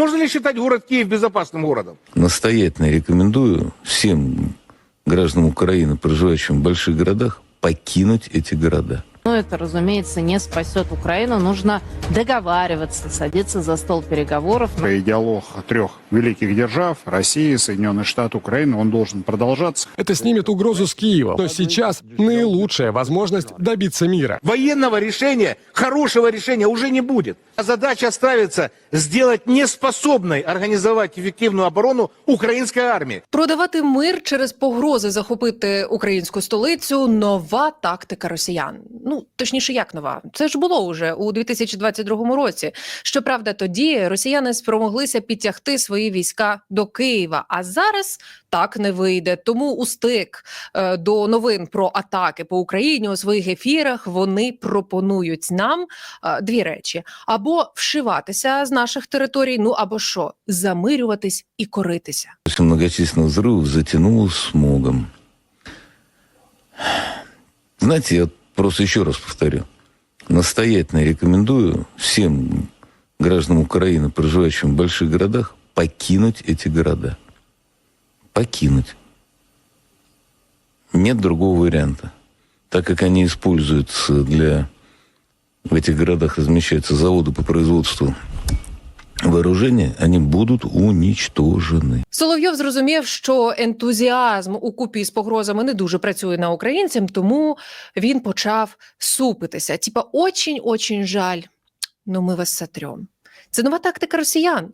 Можно ли считать город Киев безопасным городом? Настоятельно рекомендую всем гражданам Украины, проживающим в больших городах, покинуть эти города. Но это, разумеется, не спасет Украину. Нужно договариваться, садиться за стол переговоров. Диалог трех великих держав России, Соединенные Штаты, Украины, он должен продолжаться. Это снимет угрозу с Киевом. Но сейчас наилучшая возможность добиться мира. Военного решения, хорошего решения уже не будет. А задача ставится сделать неспособной организовать эффективную оборону украинской армии. Продавати мир через погрози захопити українську столицю нова тактика росіян. Ну точніше, як нова? Це ж було уже у 2022 році. Щоправда, тоді росіяни спромоглися підтягти свої війська до Києва. А зараз так не вийде. Тому у стик е, до новин про атаки по Україні у своїх ефірах вони пропонують нам е, дві речі: або вшиватися з наших територій, ну або що замирюватись і коритися. После многочисленных взрывов затянуло смогом. Знаете, я просто еще раз повторю. Настоятельно рекомендую всем гражданам Украины, проживающим в больших городах, покинуть эти города. Покинуть. Нет другого варианта. Так как они используются для... В этих городах размещаются заводы по производству вооружения, они будут уничтожены. Соловйов зрозумів, що ентузіазм у купі з погрозами не дуже працює на українцям, тому він почав супитися. Типа, очень-очень жаль. Ну, ми вас сотрем. Це нова тактика росіян.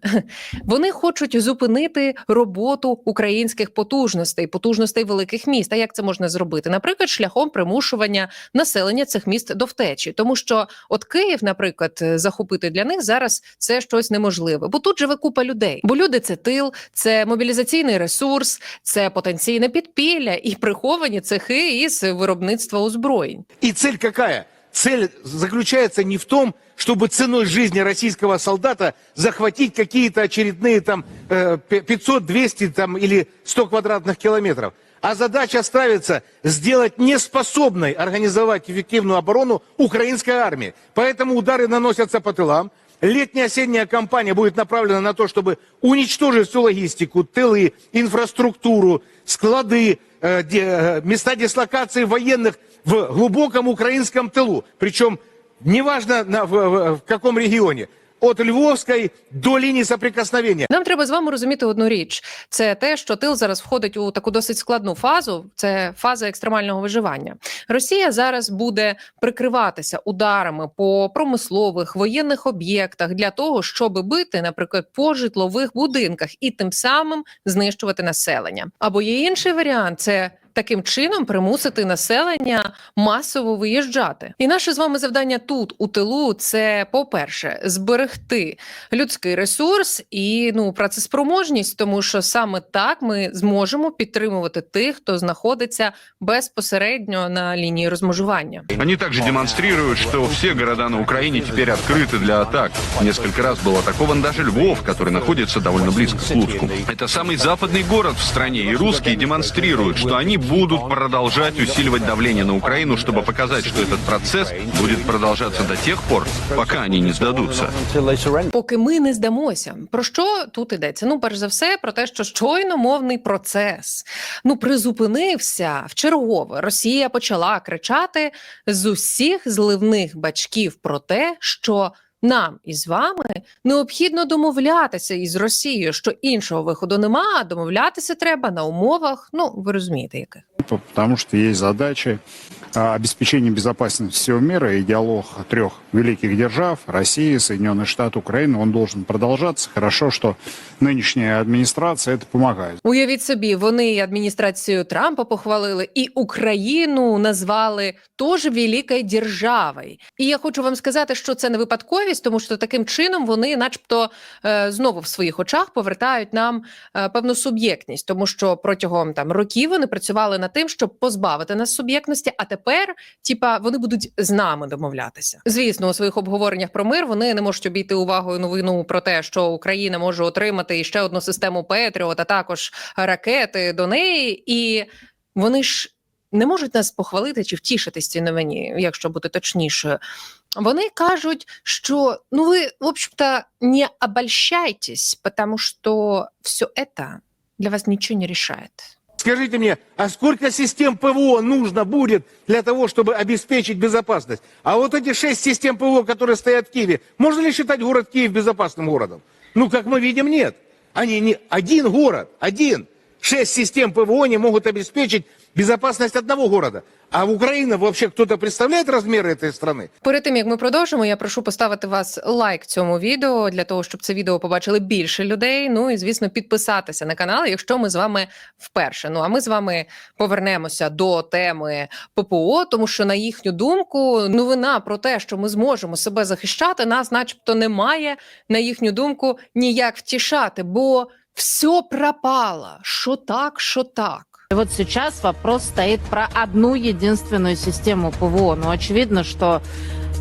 Вони хочуть зупинити роботу українських потужностей, потужностей великих міст. А як це можна зробити? Наприклад, шляхом примушування населення цих міст до втечі, тому що от Київ, наприклад, е, захопити для них зараз це щось неможливе, бо тут живе купа людей. Бо люди це тил, це мобілізаційний ресурс, це потенційне підпілля і приховані цехи із виробництва озброєнь. И цель какая? Цель заключается не в том, чтобы ценой жизни российского солдата захватить какие-то очередные там э, пи- 500, 200 там, или 100 квадратных километров. А задача ставится сделать неспособной организовать эффективную оборону украинской армии. Поэтому удары наносятся по тылам. Летняя осенняя кампания будет направлена на то, чтобы уничтожить всю логистику, тылы, инфраструктуру, склады, э, э, места дислокации военных в глубоком украинском тылу. Причем неважно на- в, в- каком регионе. От Львовской до линии соприкосновения. Нам треба з вами розуміти одну річ: це те, що тил зараз входить у таку досить складну фазу. Це фаза екстремального виживання. Росія зараз буде прикриватися ударами по промислових воєнних об'єктах для того, щоб бити, наприклад, по житлових будинках і тим самим знищувати населення. Або є інший варіант це Таким чином примусити населення масово виїжджати, і наше з вами завдання тут у тилу це, по-перше, зберегти людський ресурс і ну працеспроможність, тому що саме так ми зможемо підтримувати тих, хто знаходиться безпосередньо на лінії розмежування. Они также демонстрируют, что все города на Украине теперь открыты для атак. Несколько раз был атакован даже Львов, который находится довольно близко к Луцку. Это самый западный город в стране, и русские демонстрируют, что они будут продолжать усиливать давление на Украину, чтобы показать, что этот процесс будет продолжаться до тех пор, пока они не сдадутся. Поки ми не здамося, про що тут йдеться? Ну, перш за все, про те, що щойно мовний процес ну призупинився в чергове. Росія почала кричати з усіх зливних бачків про те, що нам із вами необхідно домовлятися із Росією, що іншого виходу нема. а Домовлятися треба на умовах. Ну ви розумієте, яких. Потому що є задачи а, обеспечения безопасности всего мира и диалог трех великих держав России, Соединенные Штаты, Украины, он должен продолжаться. Хорошо, что нынешняя администрация это помогает. Уявіть собі, вони і адміністрацію Трампа похвалили, і Україну назвали теж великою державою. І я хочу вам сказати, що це не випадковість, тому що таким чином вони, начебто, е, знову в своїх очах повертають нам е, певну суб'єктність, тому що протягом там років вони працювали над тим, щоб позбавити нас суб'єктності. А тепер, типа, вони будуть з нами домовлятися. Звісно, у своїх обговореннях про мир вони не можуть обійти увагою новину про те, що Україна може отримати ще одну систему Петріот, а також ракети до неї, і вони ж не можуть нас похвалити чи втішитись цій новині, якщо бути точнішою. Вони кажуть, що ну ви, в общем-то, не обольщайтесь, потому что все это для вас ничего не решает. Скажите мне, а сколько систем ПВО нужно будет для того, чтобы обеспечить безопасность? А вот эти шесть систем ПВО, которые стоят в Киеве, можно ли считать город Киев безопасным городом? Ну, как мы видим, нет. Они не один город, один. Шесть систем ПВО не могут обеспечить безопасность одного города. А в Украине вообще кто-то представляет размеры этой страны? Перед тим як ми продовжимо, я прошу поставити вас лайк цьому відео для того, щоб це відео побачили більше людей. Ну і звісно, підписатися на канал, якщо ми з вами вперше. Ну а ми з вами повернемося до теми ППО, тому що на їхню думку, новина про те, що ми зможемо себе захищати, нас, начебто, немає на їхню думку ніяк втішати, бо все пропало. Що так, що так. И вот сейчас вопрос стоит про одну единственную систему ПВО. Но очевидно, что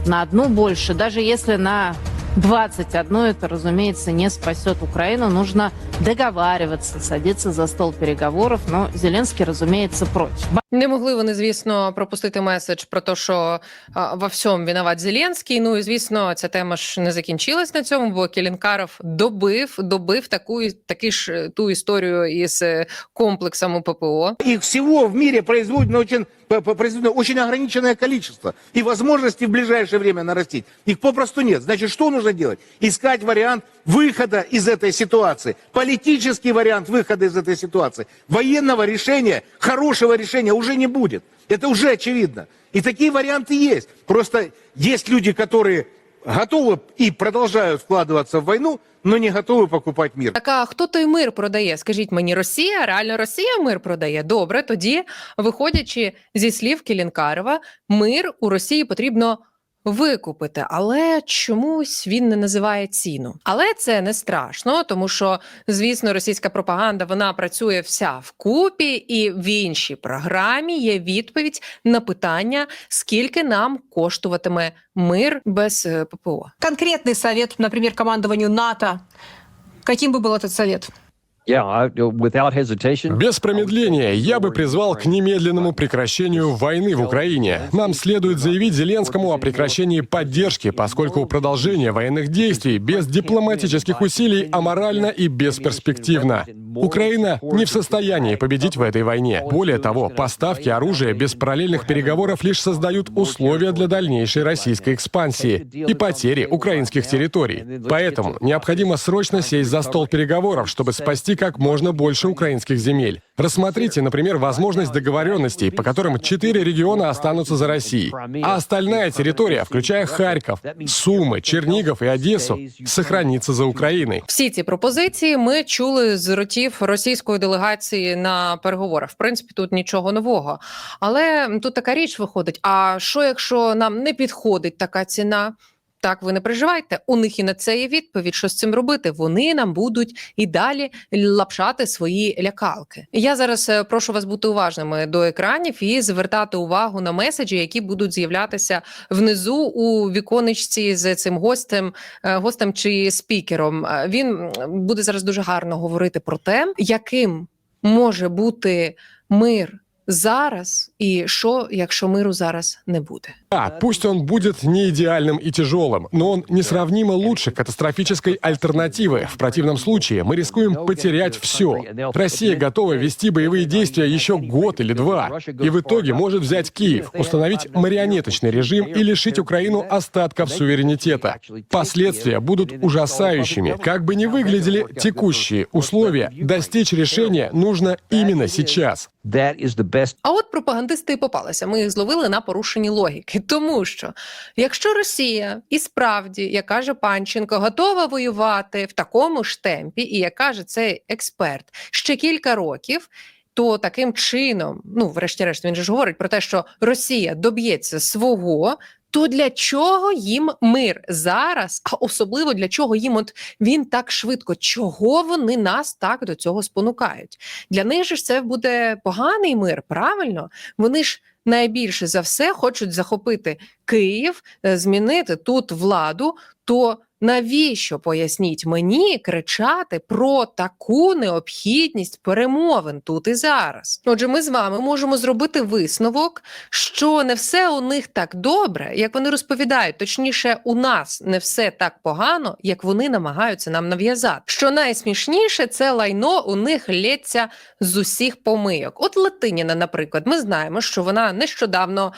на одну больше, даже если на 21, это, разумеется, не спасет Украину. Нужно договариваться, садиться за стол переговоров. Но Зеленский, разумеется, против. Не могли вони, звісно, пропустити меседж про те, що а, во всьому винуват Зеленський. Ну і звісно, ця тема ж не закінчилась на цьому, бо Келінкаров добив, добив таку таки ж ту історію із е, комплексом ППО. Их всего в мире производено очень, п- п- произведено очень ограниченное количество. И возможности в ближайшее время нарастить. Их попросту нет. Значит, что нужно делать? Искать вариант выхода из этой ситуации. Политический вариант выхода из этой ситуации. Военного решения, хорошего решения уже не будет. Это уже очевидно. И такие варианты есть. Просто есть люди, которые готовы и продолжают вкладываться в войну, но не готовы покупать мир. Так а хто той мир продає? Скажіть мені, Росія? Реально Росія мир продає? Добре, тоді, виходячи зі слів Келінкарова, мир у Росії потрібно викупити, але чомусь він не називає ціну. Але це не страшно, тому що, звісно, російська пропаганда вона працює вся вкупі, і в іншій програмі є відповідь на питання, скільки нам коштуватиме мир без е, ППО. конкретный совет, например, командованию НАТО, каким бы был этот совет? Hesitation. Без промедления я бы призвал к немедленному прекращению войны в Украине. Нам следует заявить Зеленскому о прекращении поддержки, поскольку продолжение военных действий без дипломатических усилий аморально и бесперспективно. Украина не в состоянии победить в этой войне. Более того, поставки оружия без параллельных переговоров лишь создают условия для дальнейшей российской экспансии и потери украинских территорий. Поэтому необходимо срочно сесть за стол переговоров, чтобы спасти как можно больше украинских земель. Рассмотрите, например, возможность договоренностей, по которым четыре региона останутся за Россией, а остальная территория, включая Харьков, Сумы, Чернигов и Одессу, сохранится за Украиной. Всі ці пропозиції ми чули з ротів російської делегації на переговорах. В принципі, тут нічого нового. Але тут така річ виходить: а що якщо нам не підходить така ціна? Так, ви не переживайте. У них і на це є відповідь, що з цим робити. Вони нам будуть і далі лапшати свої лякалки. Я зараз е, прошу вас бути уважними до екранів і звертати увагу на меседжі, які будуть з'являтися внизу у віконечці з цим гостем, е, гостем чи спікером. Е, Він буде зараз дуже гарно говорити про те, яким може бути мир зараз, і що, якщо миру зараз не буде. А, пусть он будет не идеальным и тяжелым, но он несравнимо лучше катастрофической альтернативы. В противном случае мы рискуем потерять все. Россия готова вести боевые действия еще год или два, и в итоге может взять Киев, установить марионеточный режим и лишить Украину остатков суверенитета. Последствия будут ужасающими. Как бы ни выглядели текущие условия, достичь решения нужно именно сейчас. That is the best. А от пропагандисти і попалися. Ми їх зловили на порушенні логіки. Тому що якщо Росія і справді, як каже Панченко, готова воювати в такому ж темпі, і як каже цей експерт, ще кілька років. То таким чином, ну врешті-решт, він же ж говорить про те, що Росія доб'ється свого. То для чого їм мир зараз? А особливо для чого їм от він так швидко? Чого вони нас так до цього спонукають? Для них ж це буде поганий мир, правильно? Вони ж найбільше за все хочуть захопити Київ, е, змінити тут владу. То Навіщо поясніть мені кричати про таку необхідність перемовин тут і зараз? Отже, ми з вами можемо зробити висновок, що не все у них так добре, як вони розповідають. Точніше, у нас не все так погано, як вони намагаються нам нав'язати. Що найсмішніше, це лайно у них лється з усіх помийок. От Латиніна, наприклад, ми знаємо, що вона нещодавно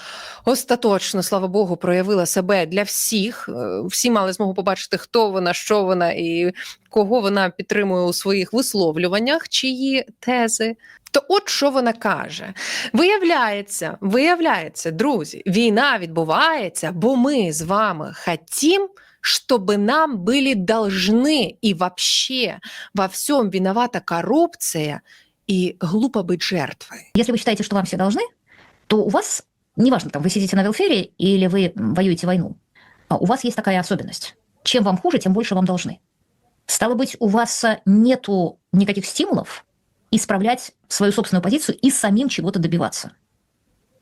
остаточно, слава Богу, проявила себе для всіх. Е, Всі мали змогу побачити, хто вона, що вона і кого вона підтримує у своїх висловлюваннях, чиї тези. То от що вона каже: виявляється, виявляється, друзі, війна відбувається, бо ми з вами хотім, чтобы нам были должны и вообще во всем виновата коррупция и глупо быть жертвой. Если вы считаете, что вам все должны, то у вас, неважно, там, вы сидите на велфере или вы м, воюете войну, а у вас есть такая особенность. Чем вам хуже, тем больше вам должны. Стало быть, у вас а, нету никаких стимулов исправлять свою собственную позицию и самим чего-то добиваться.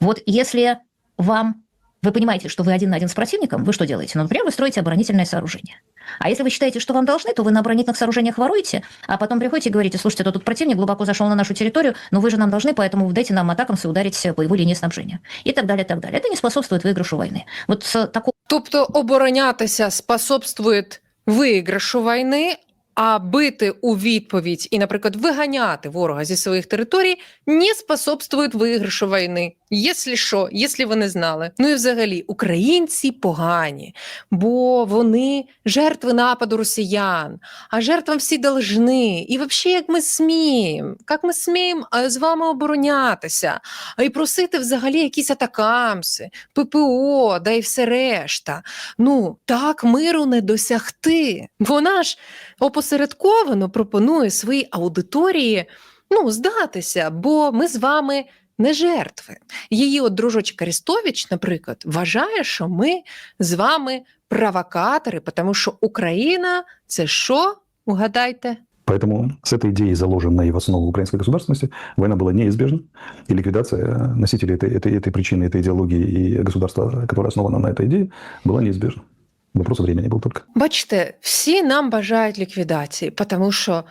Вот если вам вы понимаете, что вы один на один с противником, вы что делаете? Ну, например, вы строите оборонительное сооружение. А если вы считаете, что вам должны, то вы на оборонительных сооружениях воруете, а потом приходите и говорите, слушайте, то тут противник глубоко зашел на нашу территорию, но вы же нам должны, поэтому дайте нам атакам ударить по его линии снабжения. И так далее, и так далее. Это не способствует выигрышу войны. Вот с такого Тобто оборонятися способствує виграшу війни, а бити у відповідь і, наприклад, виганяти ворога зі своїх територій не способствують виграшу війни. Якщо що, якщо ви не знали. Ну і взагалі, українці погані, бо вони жертви нападу росіян, а жертвам всі должны. І взагалі, як ми сміємо, як ми сміємо е, з вами оборонятися, і просити взагалі якісь атакамси, ППО, да і все решта. Ну, так миру не досягти. Вона ж опосередковано пропонує своїй аудиторії ну, здатися, бо ми з вами не жертви. Її от дружочок Арестович, наприклад, вважає, що ми з вами провокатори, тому що Україна це що? Угадайте? Поэтому с этой идеей, заложенной в основу украинской государственности, война была неизбежна, и ликвидация носителей этой, этой, этой причины, этой идеологии и государства, которое основано на этой идее, была неизбежна. Вопрос времени был только. Бачите, всі нам бажають ліквідації, тому що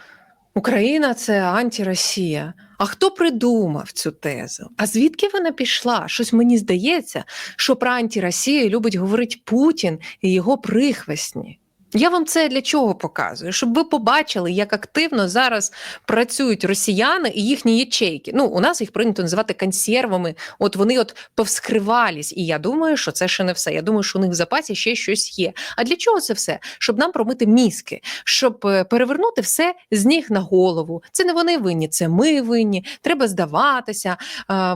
Україна це антиросія. А хто придумав цю тезу? А звідки вона пішла? Щось мені здається, що про антиросію любить говорити Путін і його прихвесні. Я вам це для чого показую? Щоб ви побачили, як активно зараз працюють росіяни і їхні ячейки. Ну, у нас їх прийнято називати консервами. От вони от повскривались. І я думаю, що це ще не все. Я думаю, що у них в запасі ще щось є. А для чого це все? Щоб нам промити мізки, щоб е, перевернути все з ніг на голову. Це не вони винні, це ми винні. Треба здаватися.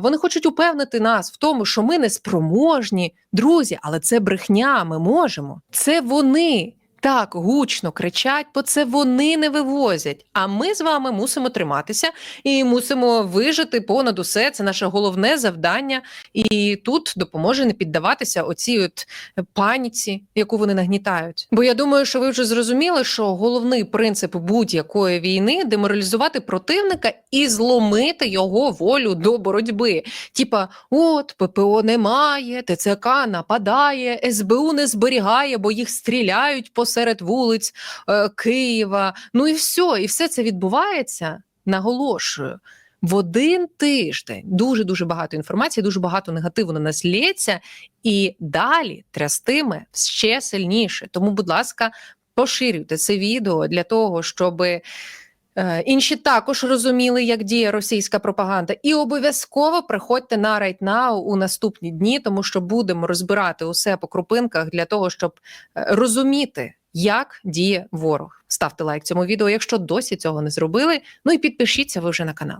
Вони хочуть упевнити нас в тому, що ми не спроможні. Друзі, але це брехня. Ми можемо. Це вони так гучно кричать, бо це вони не вивозять. А ми з вами мусимо триматися і мусимо вижити понад усе. Це наше головне завдання. І тут допоможе не піддаватися оцій от паніці, яку вони нагнітають. Бо я думаю, що ви вже зрозуміли, що головний принцип будь-якої війни деморалізувати противника і зломити його волю до боротьби. Типа, от ППО немає, ТЦК нападає, СБУ не зберігає, бо їх стріляють посеред вулиць е, Києва. Ну і все, і все це відбувається. Наголошую. В один тиждень дуже дуже багато інформації, дуже багато негативу на нас лється, і далі трястиме ще сильніше. Тому, будь ласка, поширюйте це відео для того, щоб е, інші також розуміли, як діє російська пропаганда, і обов'язково приходьте на RightNow у наступні дні, тому що будемо розбирати усе по крупинках для того, щоб е, розуміти. Як діє ворог? Ставте лайк цьому відео, якщо досі цього не зробили. Ну і підпишіться ви вже на канал.